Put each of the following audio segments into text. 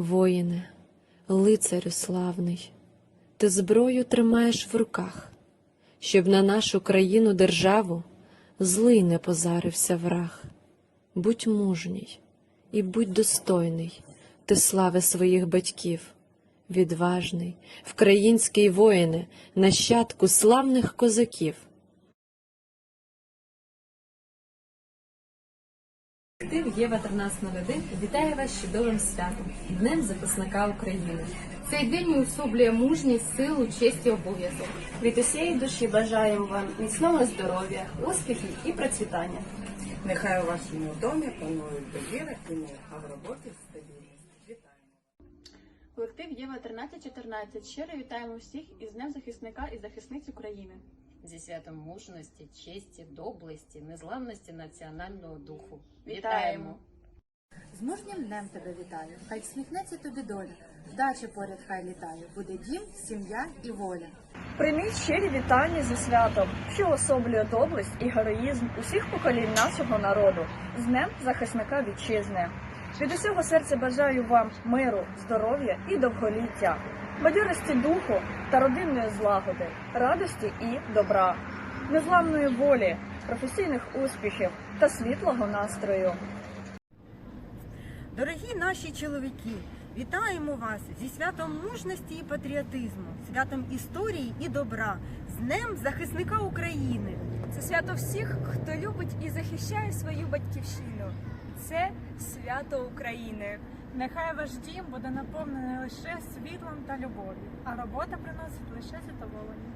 Воїне, лицарю славний, ти зброю тримаєш в руках, щоб на нашу країну державу злий не позарився враг. Будь мужній і будь достойний ти слави своїх батьків, відважний, вкраїнський воїне, нащадку славних козаків. Колектив Єва 1301 вітає вас з чудовим святом Днем захисника України. Цей день уособлює мужність, силу, честь і обов'язок. Від усієї душі бажаємо вам міцного здоров'я, успіхів і процвітання. Нехай у вашому домі панують довіра і мир, а в роботі стабільність. Вітаємо! Колектив Єва 1314 щиро вітаємо всіх із Днем захисника і захисниць України. Зі святом мужності, честі, доблесті, незламності національного духу. Вітаємо! З мужнім днем тебе вітаю, хай всміхнеться тобі доля, вдача поряд хай літає, буде дім, сім'я і воля. Прийміть щирі вітання зі святом, що особлює доблесть і героїзм усіх поколінь нашого народу з Днем захисника вітчизни. Від усього серця бажаю вам миру, здоров'я і довголіття, бадьорості духу та родинної злагоди, радості і добра, незламної волі, професійних успіхів та світлого настрою. Дорогі наші чоловіки, вітаємо вас зі святом мужності і патріотизму, святом історії і добра, з Днем захисника України. Це свято всіх, хто любить і захищає свою батьківщину. Це свято України. Нехай ваш дім буде наповнений лише світлом та любов'ю, а робота приносить лише задоволення.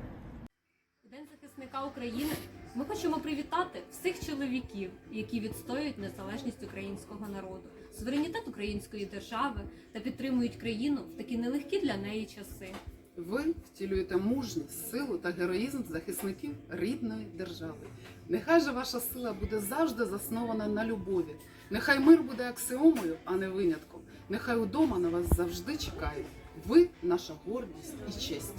День захисника України ми хочемо привітати всіх чоловіків, які відстоюють незалежність українського народу, суверенітет української держави та підтримують країну в такі нелегкі для неї часи. Ви втілюєте мужність, силу та героїзм захисників рідної держави. Нехай же ваша сила буде завжди заснована на любові. Нехай мир буде аксіомою, а не винятком. Нехай удома на вас завжди чекають. Ви наша гордість і честь.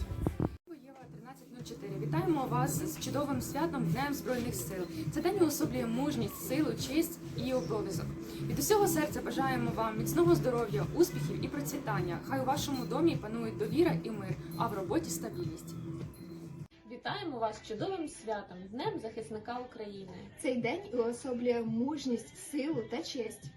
Єва 1304. Вітаємо вас з чудовим святом Днем Збройних сил. Це день уособлює мужність, силу, честь і обов'язок. Від усього серця бажаємо вам міцного здоров'я, успіхів і процвітання. Хай у вашому домі панують довіра і мир, а в роботі стабільність. Вітаємо вас з чудовим святом Днем захисника України. Цей день уособлює мужність, силу та честь.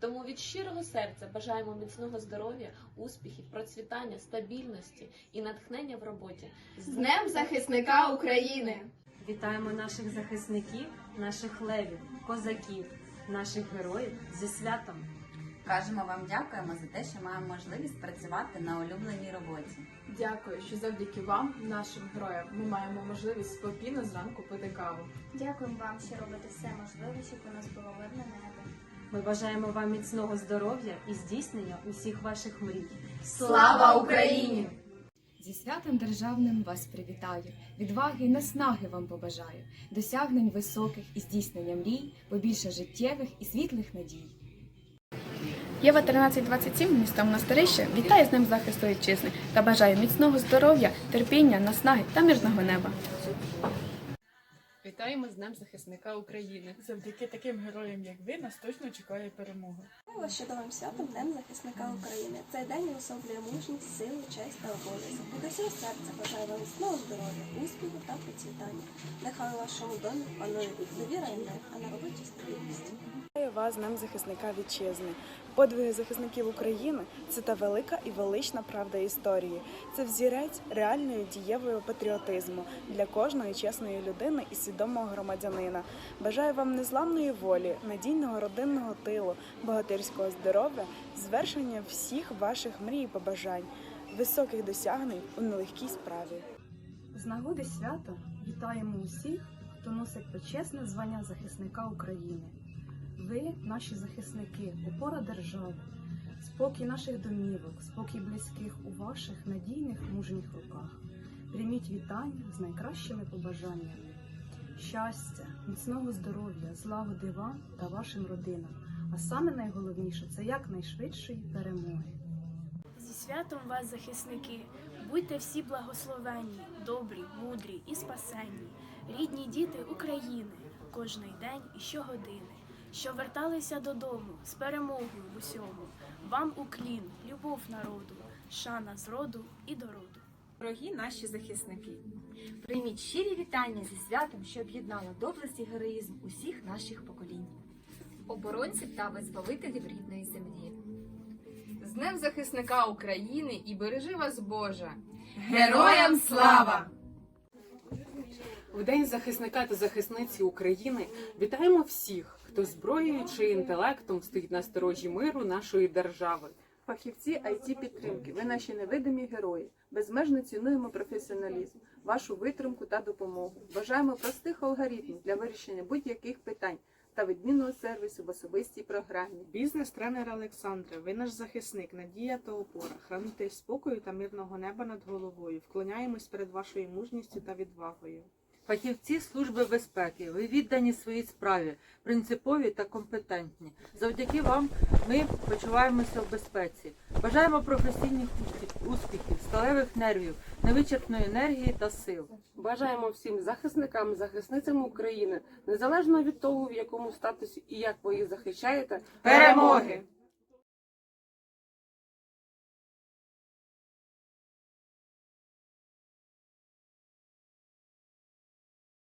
Тому від щирого серця бажаємо міцного здоров'я, успіхів, процвітання, стабільності і натхнення в роботі. З Днем захисника України! Вітаємо наших захисників, наших левів, козаків, наших героїв зі святом. Кажемо вам дякуємо за те, що маємо можливість працювати на улюбленій роботі. Дякую, що завдяки вам, нашим героям, ми маємо можливість спокійно зранку пити каву. Дякуємо вам, що робите все можливе, щоб у нас було мирне небо. Ми бажаємо вам міцного здоров'я і здійснення усіх ваших мрій. Слава Україні! Зі святом державним вас привітаю, відваги і наснаги вам побажаю, досягнень високих і здійснення мрій, побільше життєвих і світлих надій. Єва 1327, місто Монастирище, вітає з ним захисту вітчизни та бажає міцного здоров'я, терпіння, наснаги та мирного неба. Вітаємо з Днем захисника України. Завдяки таким героям, як ви, нас точно чекає перемога. Вас чудовим святом Днем захисника України. Цей день уособлює мужність, силу, честь та обов'язок. Від усього серця бажаю вам міцного здоров'я, успіху та процвітання. Нехай у вашому домі панує довіра і мир, а на роботі. Вітаю з Днем захисника вітчизни. Подвиги захисників України це та велика і велична правда історії. Це взірець реальної дієвого патріотизму для кожної чесної людини і свідомого громадянина. Бажаю вам незламної волі, надійного родинного тилу, богатирського здоров'я, звершення всіх ваших мрій і побажань, високих досягнень у нелегкій справі. З нагоди свята вітаємо усіх, хто носить почесне звання захисника України. Ви, наші захисники, опора держави, спокій наших домівок, спокій близьких у ваших надійних мужніх руках. Прийміть вітання з найкращими побажаннями. Щастя, міцного здоров'я, злагоди вам та вашим родинам. А саме найголовніше це якнайшвидшої перемоги. Зі святом вас, захисники, будьте всі благословенні, добрі, мудрі і спасенні, рідні діти України, кожний день і щогодини, що верталися додому з перемогою в усьому, Вам уклін, любов народу, шана з роду і до роду. Дорогі наші захисники, прийміть щирі вітання зі святом, що об'єднало доблесть і героїзм усіх наших поколінь. Оборонців та визволителів рідної землі. З Днем захисника України і бережи вас Боже! Героям слава! В День захисника та захисниці України вітаємо всіх, хто зброєю чи інтелектом стоїть на сторожі миру нашої держави. Фахівці it підтримки, ви наші невидимі герої. Безмежно цінуємо професіоналізм, вашу витримку та допомогу. Бажаємо простих алгоритмів для вирішення будь-яких питань та відмінного сервісу в особистій програмі. Бізнес-тренер Олександра, ви наш захисник, надія та опора, хранитель спокою та мирного неба над головою. Вклоняємось перед вашою мужністю та відвагою. Фахівці Служби безпеки, ви віддані своїй справі, принципові та компетентні. Завдяки вам ми почуваємося в безпеці. Бажаємо професійних успіхів, сталевих нервів, невичерпної енергії та сил. Бажаємо всім захисникам, захисницям України, незалежно від того, в якому статусі і як ви їх захищаєте, Перемоги!